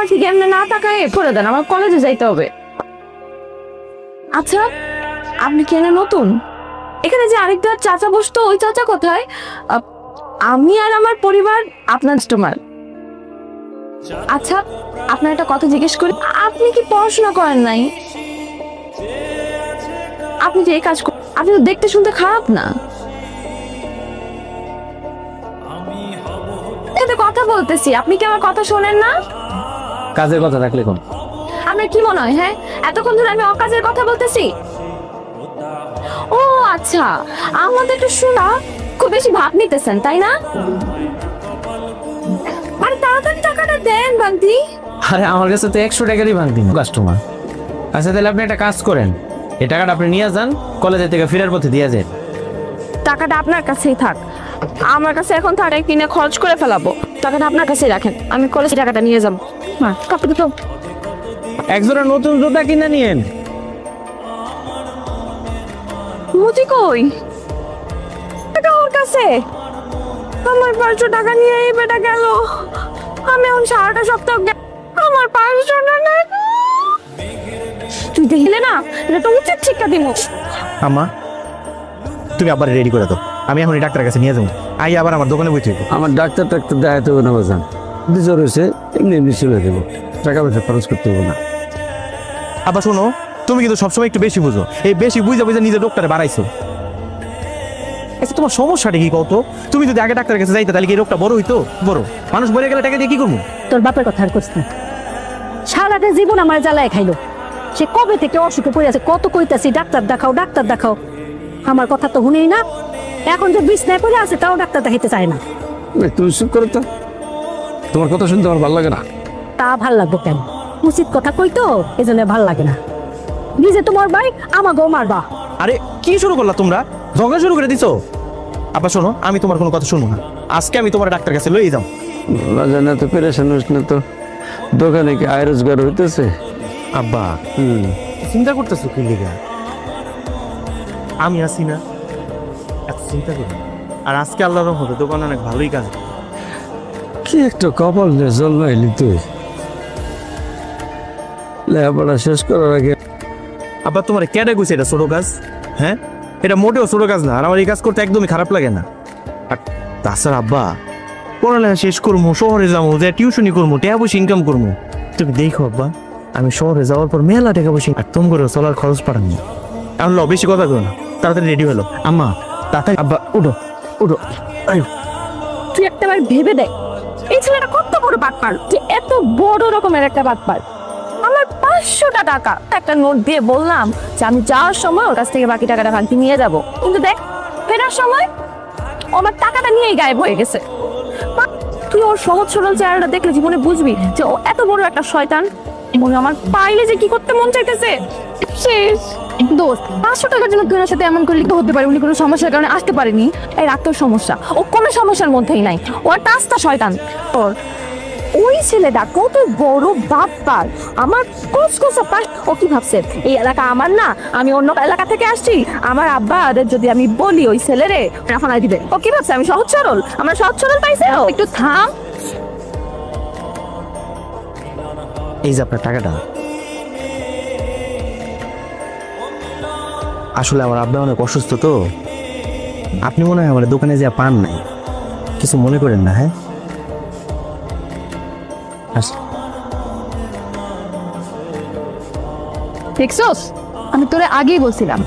আমার ঠিক এমনি না তাকায়? করে দেন, আমার কলেজে যাইতে হবে। আচ্ছা আপনি কেন নতুন? এখানে যে আরেকটা চাচা বসতো, ওই চাচা কোথায়? আমি আর আমার পরিবার, আপনার কাস্টমার আচ্ছা আপনার একটা কথা জিজ্ঞেস করি, আপনি কি পড়াশোনা করেন নাই? আপনি যে এই কাজ আপনি তো দেখতে শুনতে খারাপ না। কথা বলতেছি, আপনি কি আমার কথা শোনেন না? কাজের কথা থাকলে কোন আপনার কি মনে হয় হ্যাঁ? এতক্ষণ ধরে আমি অকাজের কথা বলতেছি? ও আচ্ছা। আমাদের একটু শোনা খুব বেশি ভাব নিতেছেন তাই না? আরে তাড়াতাড়ি টাকাটা দেন বান্তি আরে আমার কাছে তো একশো টাকারই ভাঙতি কাস্টমার। আচ্ছা তাহলে আপনি একটা কাজ করেন। এই টাকাটা আপনি নিয়ে যান কলেজের থেকে ফেরার পথে দিয়ে যান। টাকাটা আপনার কাছেই থাক। আমার কাছে এখন থাকে কিনে খরচ করে ফেলাবো। টাকাটা আপনার কাছেই রাখেন। আমি কলেজে টাকাটা নিয়ে যাব। মা কাপড় তো একজোড়া নতুন জুতা কিনে নিয়েন মুচি কই? টাকা ওর কাছে। আমার পাঁচশো টাকা নিয়ে এই বেটা গেল। আমি এখন সারাটা সপ্তাহ আমার পাঁচশো টাকা তুই দেখলে না এটা তো উচিত শিক্ষা দিব। আম্মা তুমি আবার রেডি করে দাও। আমি এখন এই ডাক্তারের কাছে নিয়ে যাব। আই আবার আমার দোকানে বসে আমার ডাক্তার টাক্তার দেখাতে হবে না বাজান। জ্বর হয়েছে এমনি এমনি চলে দেবো টাকা পয়সা খরচ করতে হবে না। আবার শোনো তুমি কিন্তু সবসময় একটু বেশি বুঝো। এই বেশি বুঝে বুঝে নিজের ডক্টরে বাড়াইছো। আচ্ছা তোমার সমস্যাটা কি কত তুমি যদি আগে ডাক্তারের কাছে যাইতে তাহলে কি রোগটা বড় হইতো বড়। মানুষ মরে গেলে টাকা দিয়ে কি করব? তোর বাপের কথা আর করছিস না। সারাটা জীবন আমার জ্বালায় খাইলো। সে কবে থেকে অসুখে পড়ে আছে কত কইতাছি ডাক্তার দেখাও ডাক্তার দেখাও। আমার কথা তো শুনেই না। এখন যে বিছনায় পড়ে আছে তাও ডাক্তার দেখাইতে চায় না। তুমি চুপ করো তো। তোমার কথা শুনতে আমার ভালো লাগে না। তা ভালো লাগবো কেন? উচিত কথা কই তো এই জন্য ভালো লাগে না। নিজে তোমার ভাই আমাকেও মারবা। আরে কি শুরু করলা তোমরা? ঝগড়া শুরু করে দিছো? আবার শোনো আমি তোমার কোনো কথা শুনব না। আজকে আমি তোমার ডাক্তার কাছে লই যাও বাজান এত পেরেশান হোস না তো। দোকানে কি আয় রোজগার হইতেছে? আব্বা হুম। চিন্তা করতেছো কি লিগা? আমি আছি না। এত চিন্তা করি। আর আজকে আল্লাহর রহমতে দোকান অনেক ভালোই কাজ। কি একটা কপাল নিয়ে জন্মাইলি তুই? লেখাপড়া শেষ করার আগে আবার তোমার কেটে গেছে এটা ছোট কাজ? হ্যাঁ? এটা মোটেও ছোট কাজ না আর আমার এই কাজ করতে একদমই খারাপ লাগে না। আর তাছাড়া আব্বা পড়ালেখা শেষ করব শহরে যাব যে টিউশনি করব টাকা পয়সা ইনকাম করব তুমি দেখো আব্বা আমি শহরে যাওয়ার পর মেলা টাকা পয়সা আর তুমি করে চলার খরচ পাঠানি আমি লো বেশি কথা করো না তাড়াতাড়ি রেডি হলো আম্মা তাড়াতাড়ি আব্বা উঠো উঠো। আয়ো। তুই একটাবার ভেবে দেখ। ছেলেটা কত বড় বাটপার? যে এত বড় রকমের একটা বাটপার। আমার পাঁচশোটা টাকা। একটা নোট দিয়ে বললাম যে আমি যাওয়ার সময় ওর কাছ থেকে বাকি টাকাটা ভাঙতি নিয়ে যাব। কিন্তু দেখ, ফেরার সময় আমার টাকাটা নিয়েই গায়েব হয়ে গেছে। তুই ওর সহজ সরল চেহারাটা দেখলে জীবনে বুঝবি যে ও এত বড় একটা শয়তান মনে আমার পাইলে যে কি করতে মন চাইতেছে? শেষ। দোস্ত পাঁচশো টাকার জন্য তুই সাথে এমন করলে তো হতে পারে উনি কোনো সমস্যার কারণে আসতে পারেনি। এই রাগ তোর সমস্যা। ও কোনো সমস্যার মধ্যেই নাই। ও একটা আস্তা শয়তান। ওর ওই ছেলেটা কত বড় বাপ্পার। আমার কসকসা পাশ ও কি ভাবছে? এই এলাকা আমার না আমি অন্য এলাকা থেকে আসছি। আমার আব্বা আদের যদি আমি বলি ওই ছেলে ছেলেরে এখন দিবে। ও কি ভাবছে? আমি সহজ সরল? আমরা সহজ সরল পাইছে? একটু থাম। এই যে আপনার টাকাটা। আসলে আমার আব্বা অনেক অসুস্থ তো। আপনি মনে হয় আমার দোকানে যা পান নাই। কিছু মনে করেন না হ্যাঁ? আমি তোরে আগেই বলছিলাম।